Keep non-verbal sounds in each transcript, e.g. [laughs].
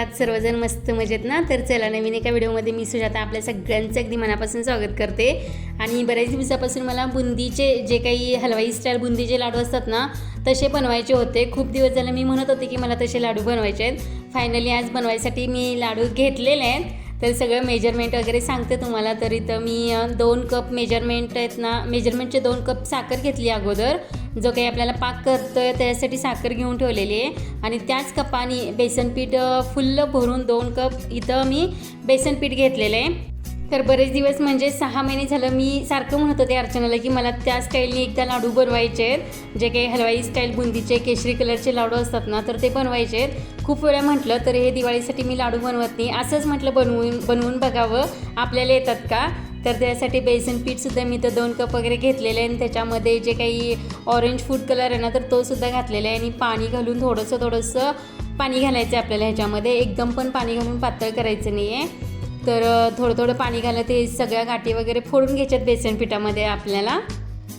आहात सर्वजण मस्त मजेत ना? तर चला नवीन एका व्हिडिओमध्ये मी सुजाता आपल्या सगळ्यांचं अगदी मनापासून स्वागत करते. आणि बऱ्याच दिवसापासून मला बुंदीचे जे काही हलवाई स्टाईल बुंदीचे लाडू असतात ना तसे बनवायचे होते. खूप दिवस झाले मी म्हणत होते की मला तसे लाडू बनवायचे आहेत. फायनली आज बनवायसाठी मी लाडू घेतलेले आहेत. तर सगळं मेजरमेंट वगैरे सांगते तुम्हाला. तरी तर मी दोन कप मेजरमेंट आहेत ना मेजरमेंटचे दोन कप साखर घेतली अगोदर. जो काही आपल्याला पाक करतो आहे त्यासाठी साखर घेऊन ठेवलेली आहे. आणि त्याच कपाने बेसनपीठ अ, फुल्ल भरून दोन कप इथं मी बेसनपीठ घेतलेलं आहे. तर बरेच दिवस म्हणजे सहा महिने झालं मी सारखं म्हणत होते अर्चनाला की मला त्या स्टाईलने एकदा लाडू बनवायचे आहेत. जे काही हलवाई स्टाईल बुंदीचे केशरी कलरचे लाडू असतात ना तर ते बनवायचे आहेत. खूप वेळा म्हटलं तर हे दिवाळीसाठी मी लाडू बनवत नाही. असंच म्हटलं बनवून बनवून बघावं. आपल्याला येतात का? तर त्यासाठी बेसन पीठसुद्धा मी तर दोन कप वगैरे घेतलेले आहे आणि त्याच्यामध्ये जे काही ऑरेंज फूड कलर आहे ना तर तो सुद्धा घातलेला आहे. आणि पाणी घालून थोडंसं थोडंसं पाणी घालायचं आहे आपल्याला ह्याच्यामध्ये. एकदम पण पाणी घालून पातळ करायचं नाही आहे तर थोडं थोडं पाणी घालत ते सगळ्या गाठी वगैरे फोडून घ्यायच्यात बेसन पिठामध्ये आपल्याला.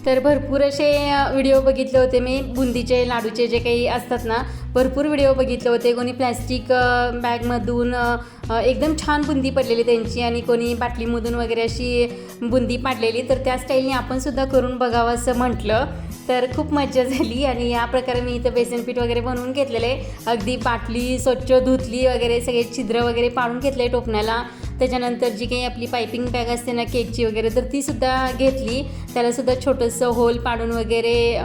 तर भरपूर असे व्हिडिओ बघितले होते मी. बुंदीचे लाडूचे जे काही असतात ना भरपूर व्हिडिओ बघितले होते. कोणी प्लॅस्टिक बॅगमधून एकदम छान बुंदी पडलेली त्यांची आणि कोणी बाटलीमधून वगैरे अशी बुंदी पाडलेली. तर त्या स्टाईलने आपण सुद्धा करून बघावं असं म्हटलं. तर खूप मज्जा झाली आणि या प्रकारे मी इथं बेसन पीठ वगैरे बनवून घेतलेले अगदी बाटली स्वच्छ धुतली वगैरे सगळे छिद्र वगैरे पाडून घेतले टोपण्याला. त्याच्यानंतर जी काही आपली पायपिंग बॅग असते ना केकची वगैरे तर ती सुद्धा घेतली. त्यालासुद्धा छोटंसं होल पाडून वगैरे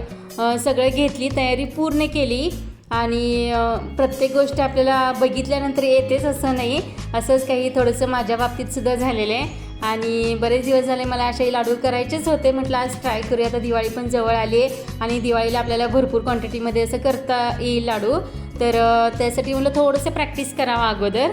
सगळं घेतली. तयारी पूर्ण केली. आणि प्रत्येक गोष्ट आपल्याला बघितल्यानंतर येतेच असं नाही. असंच काही थोडंसं माझ्या बाबतीत सुद्धा झालेलं आहे. आणि बरेच दिवस झाले मला असे लाडू करायचेच होते. म्हटलं आज ट्राय करूया. आता दिवाळी पण जवळ आली आहे. आणि दिवाळीला आपल्याला भरपूर क्वांटिटीमध्ये असं करता येईल लाडू. तर त्यासाठी म्हटलं थोडंसं प्रॅक्टिस करावं अगोदर.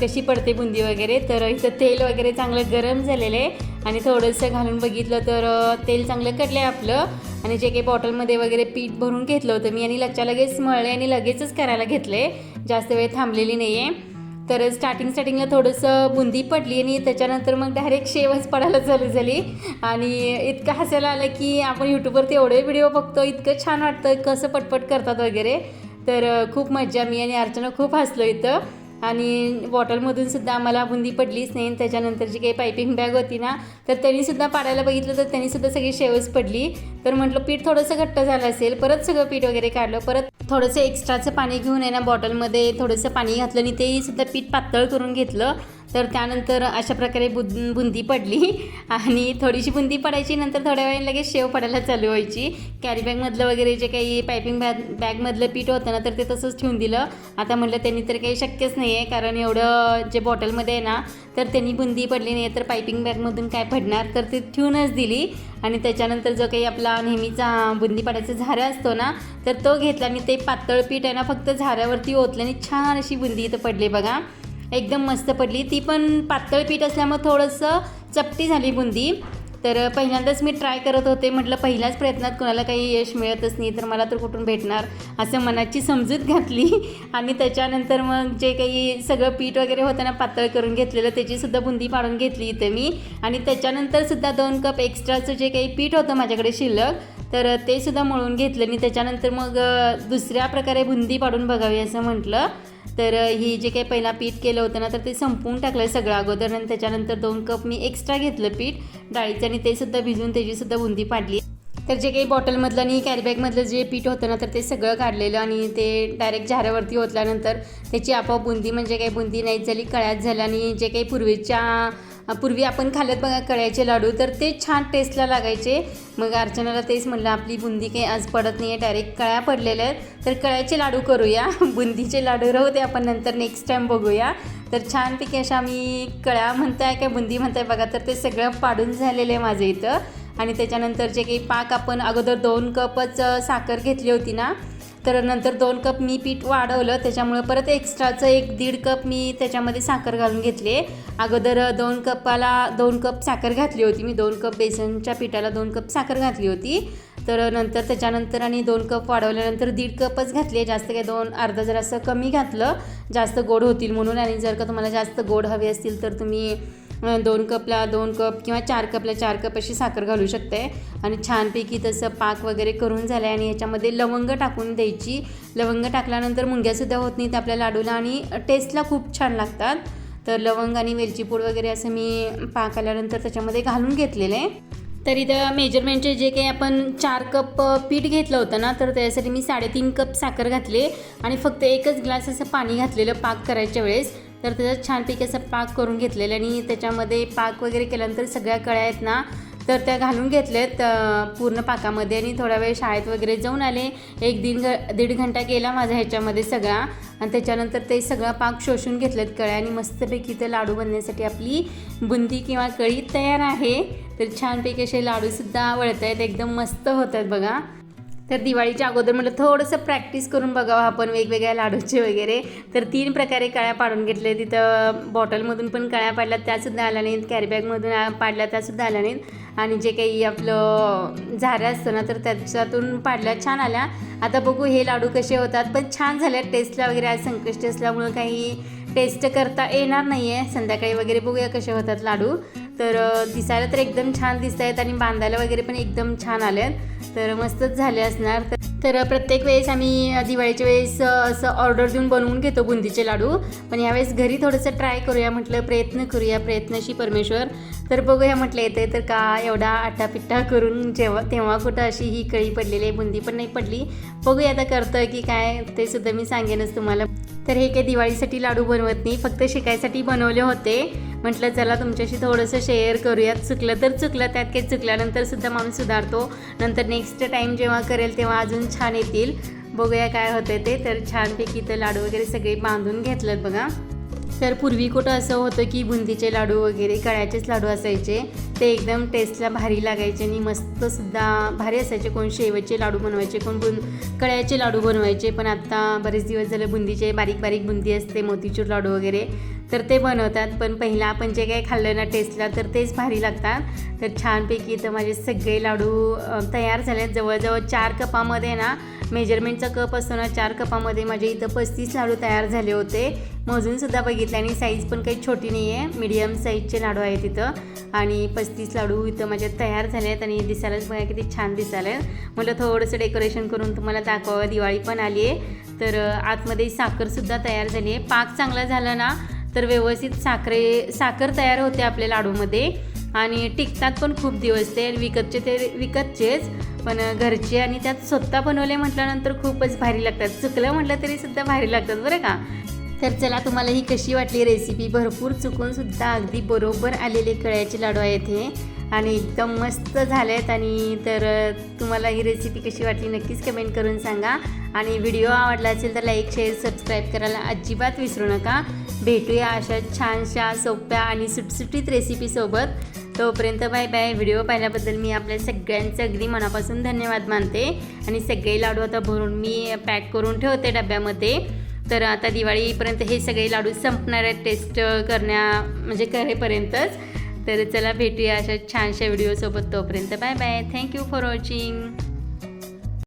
कशी पडते बुंदी वगैरे तर इथं तेल वगैरे चांगलं गरम झालेलं आहे. आणि थोडंसं घालून बघितलं तर तेल चांगलं कटलं आहे आपलं. आणि जे काही बॉटलमध्ये वगैरे पीठ भरून घेतलं होतं मी आणि लच्च्या लगेच मळले आणि लगेचच करायला घेतले. जास्त वेळ थांबलेली नाही आहे तर स्टार्टिंग स्टार्टिंगला थोडंसं बुंदी पडली आणि त्याच्यानंतर मग डायरेक्ट शेवच पडायला चालू झाली. आणि इतकं हसायला आलं की आपण यूट्यूबवरती एवढे व्हिडिओ बघतो इतकं छान वाटतं कसं पटपट करतात वगैरे. तर खूप मज्जा मी आणि अर्चना खूप हसलो इथं. आणि बॉटलमधून सुद्धा आम्हाला बुंदी पडलीच नाही आणि त्याच्यानंतर जी काही पायपिंग बॅग होती ना तर त्यांनीसुद्धा पाडायला बघितलं तर त्यांनीसुद्धा सगळी शेवच पडली. तर म्हटलं पीठ थोडंसं घट्ट झालं असेल परत सगळं पीठ वगैरे काढलं परत थोडंसं एक्स्ट्राचं पाणी घेऊन आहे ना बॉटलमध्ये थोडंसं पाणी घातलं आणि तेही सुद्धा पीठ पातळ करून घेतलं. तर त्यानंतर अशा प्रकारे बु बुंदी पडली. आणि थोडीशी बुंदी पडायची नंतर थोड्या वेळाने लगेच शेव पडायला चालू व्हायची. कॅरी बॅगमधलं वगैरे जे काही पायपिंग बॅग बॅगमधलं पीठ होतं ना तर ते तसंच ठेवून दिलं. आता म्हटलं त्यांनी तर काही शक्यच नाही आहे कारण एवढं जे बॉटलमध्ये आहे ना तर त्यांनी बुंदी पडली नाही तर पायपिंग बॅगमधून काय पडणार? तर ते ठेवूनच दिली. आणि त्याच्यानंतर जो काही आपला नेहमीचा बुंदी पाडायचा झारा असतो ना तर तो घेतला. आणि ते पातळ पीठ आहे ना फक्त झाऱ्यावरती ओतलं आणि छान अशी बुंदी इथं पडली बघा. एकदम मस्त पडली. ती पण पातळ पीठ असल्यामुळे थोडंसं चपटी झाली बुंदी. तर पहिल्यांदाच मी ट्राय करत होते. म्हटलं पहिल्याच प्रयत्नात कोणाला काही यश मिळतच नाही तर मला तर कुठून भेटणार? असं मनाची समजूत घातली. आणि त्याच्यानंतर मग जे काही सगळं पीठ वगैरे होतं ना पातळ करून घेतलेलं त्याचीसुद्धा बुंदी पाडून घेतली इथे मी. आणि त्याच्यानंतरसुद्धा दोन कप एक्स्ट्राचं जे काही पीठ होतं माझ्याकडे शिल्लक तर ते सुद्धा मळून घेतलं. मी त्याच्यानंतर मग दुसऱ्या प्रकारे बुंदी पाडून बघावी असं म्हटलं. तर ही जे काही पहिला पीठ केलं होतं ना तर ते संपवून टाकलं सगळं अगोदर. आणि त्याच्यानंतर दोन कप मी एक्स्ट्रा घेतलं पीठ. डाळीचं आणि ते सुद्धा भिजवून त्याचीसुद्धा बुंदी पाडली. तर जे काही बॉटलमधलं आणि कॅरीबॅगमधलं जे पीठ होतं ना तर ते सगळं काढलेलं आणि ते डायरेक्ट झाऱ्यावरती ओतल्यानंतर त्याची आपोआप बुंदी म्हणजे काही बुंदी नाही झाली कळ्यात झालं आणि जे काही पूर्वीच्या पूर्वी आपण खाल्लं बघा कळ्याचे लाडू तर ते छान टेस्टला लागायचे. मग अर्चनाला तेच म्हणलं आपली बुंदी काही आज पडत नाही आहे डायरेक्ट कळ्या पडलेल्या आहेत. तर कळ्याचे लाडू करूया. [laughs] बुंदीचे लाडू राहू दे आपण नंतर नेक्स्ट टाईम बघूया. तर छानपैकी अशा आम्ही कळ्या म्हणताय काय बुंदी म्हणताय बघा तर ते सगळं पाडून झालेलं आहे माझं इथं. आणि त्याच्यानंतर जे काही पाक आपण अगोदर दोन कपच साखर घेतली होती ना तर नंतर दोन कप मी पीठ वाढवलं. त्याच्यामुळे परत एक्स्ट्राचं एक दीड कप मी त्याच्यामध्ये साखर घालून घेतले. अगोदर दोन कपाला दोन कप साखर घातली होती मी. दोन कप बेसनच्या पिठाला दोन कप साखर घातली होती. तर नंतर त्याच्यानंतर आणि दोन कप वाढवल्यानंतर दीड कपच घातली. आहे जास्त काय दोन अर्धा जर असं कमी घातलं. जास्त गोड होतील म्हणून आणि जर का तुम्हाला जास्त गोड हवे असतील तर तुम्ही दोन कपला दोन कप किंवा चार कपला चार कप अशी साखर घालू शकते. आणि छानपैकी तसं पाक वगैरे करून झालं आहे आणि ह्याच्यामध्ये लवंग टाकून द्यायची. लवंग टाकल्यानंतर मुंग्यासुद्धा होत नाहीत आपल्या लाडूला आणि टेस्टला खूप छान लागतात. तर लवंग आणि वेलचीपूड वगैरे असं मी पाक आल्यानंतर त्याच्यामध्ये घालून घेतलेलं. आहे तर इथं मेजरमेंटचे जे काही आपण चार कप पीठ घेतलं होतं ना तर त्यासाठी मी साडेतीन कप साखर घातले. आणि फक्त एकच ग्लास असं पाणी घातलेलं पाक करायच्या वेळेस. तर त्याचा छानपैकी असं पाक करून घेतलेलं आणि त्याच्यामध्ये पाक वगैरे केल्यानंतर सगळ्या कळ्या आहेत ना तर त्या घालून घेतल्यात पूर्ण पाकामध्ये. आणि थोडा वेळ शाळेत वगैरे जाऊन आले. एक दीड घ दीड घंटा गेला माझा ह्याच्यामध्ये सगळा. आणि त्याच्यानंतर ते सगळा पाक शोषून घेतलेत कळ्या आणि मस्तपैकी ते लाडू बनण्यासाठी आपली बुंदी किंवा कळी तयार आहे. तर छानपैकी असे लाडूसुद्धा वळत आहेत एकदम मस्त होत आहेत बघा. तर दिवाळीच्या अगोदर म्हटलं थोडंसं प्रॅक्टिस करून बघावं आपण वेगवेगळ्या लाडूचे वगैरे. तर तीन प्रकारे कळ्या पाडून घेतले. तिथं बॉटलमधून पण कळ्या पाडल्या त्यासुद्धा आल्या नाहीत. कॅरीबॅगमधून पाडल्या त्यासुद्धा आल्या नाहीत. आणि जे काही आपलं झाऱ्या असतं ना तर त्याच्यातून पाडल्या छान आल्या. आता बघू हे लाडू कसे होतात. पण छान झाल्या टेस्टला वगैरे आज संकष्टी असल्यामुळं काही टेस्ट करता येणार नाही आहे संध्याकाळी वगैरे बघूया कसे होतात लाडू. तर दिसायला तर एकदम छान दिसत आहेत आणि बांधायला वगैरे पण एकदम छान आले आहेत. तर मस्तच झाले असणार. तर तर प्रत्येक वेळेस आम्ही दिवाळीच्या वेळेस असं ऑर्डर देऊन बनवून घेतो बुंदीचे लाडू. पण यावेळेस घरी थोडंसं ट्राय करूया म्हटलं प्रयत्न करूया प्रयत्नशी परमेश्वर. तर बघूया म्हटलं येते तर का एवढा आट्टापिट्टा करून जेव्हा तेव्हा कुठं अशी ही कळी पडलेली आहे बुंदी पण नाही पडली. बघूया आता करतं की काय ते सुद्धा मी सांगेनच तुम्हाला. तर हे काही दिवाळीसाठी लाडू बनवत नाही फक्त शिकायसाठी बनवले होते. म्हटलं चला तुमच्याशी थोडंसं शेअर करूयात. चुकलं तर चुकलं त्यात काही चुकल्यानंतर सुद्धा माणूस सुधारतो. नंतर नेक्स्ट टाईम जेव्हा करेल तेव्हा अजून छान येतील. बघूया काय होतं ते. तर छानपैकी तर लाडू वगैरे सगळे बांधून घेतलेत बघा. तर पूर्वी कुठं असं होतं की बुंदीचे लाडू वगैरे कळ्याचेच लाडू असायचे. ते एकदम टेस्टला भारी लागायचे आणि मस्तसुद्धा भारी असायचे. कोण शेवचे लाडू बनवायचे कोण बुं कळ्याचे लाडू बनवायचे. पण आत्ता बरेच दिवस झाले बुंदीचे बारीक बारीक बुंदी असते मोतीचूर लाडू वगैरे. तर ते बनवतात. पण पहिला आपण जे काही खाल्लं ना टेस्टला तर तेच भारी लागतात. तर छानपैकी तर माझे सगळे लाडू तयार झाले जवळजवळ चार कपामध्ये ना मेजरमेंटचा कप असतो ना चार कपामध्ये माझे इथं पस्तीस लाडू तयार झाले होते. मजूनसुद्धा बघितले आणि साईज पण काही छोटी नाही आहे मीडियम साईजचे लाडू आहेत इथं. आणि पस्तीस लाडू इथं माझे तयार झाले आहेत आणि दिसायलाच बघा किती छान दिसायला. आहेत थोडंसं डेकोरेशन करून तुम्हाला दाखवावं. दिवाळी पण आली आहे तर आतमध्ये साखरसुद्धा तयार झाली आहे पाक चांगला झाला ना तर व्यवस्थित साखरे साखर तयार होते आपल्या लाडूमध्ये. आणि टिकतात पण खूप दिवस ते विकतचे ते विकतचेच. पण घरचे आणि त्यात स्वतः बनवले म्हटल्यानंतर खूपच भारी लागतात. चुकलं म्हटलं तरी सुद्धा भारी लागतात बरं का? तर चला तुम्हाला ही कशी वाटली रेसिपी भरपूर चुकून सुद्धा अगदी बरोबर आलेले कळ्याचे लाडू आहेत हे आणि एकदम मस्त झाले आहेत आणि तर तुम्हाला ही रेसिपी कशी वाटली नक्कीच कमेंट करून सांगा. आणि व्हिडिओ आवडला असेल तर लाईक शेअर सबस्क्राईब करायला अजिबात विसरू नका. भेटूया अशा छानशा सोप्या आणि सुटसुटीत रेसिपीसोबत तोपर्यंत बाय बाय व्हिडिओ पाहिल्याबद्दल मी आपल्या सगळ्यांचं अगदी मनापासून धन्यवाद मानते. आणि सगळे लाडू आता भरून मी पॅक करून ठेवते डब्यामध्ये. तर आता दिवाळीपर्यंत हे सगळे लाडू संपणार आहेत टेस्ट करण्या म्हणजे करेपर्यंतच. तर चला भेटूया अशा छानशा व्हिडिओसोबत तोपर्यंत. Bye bye thank you for watching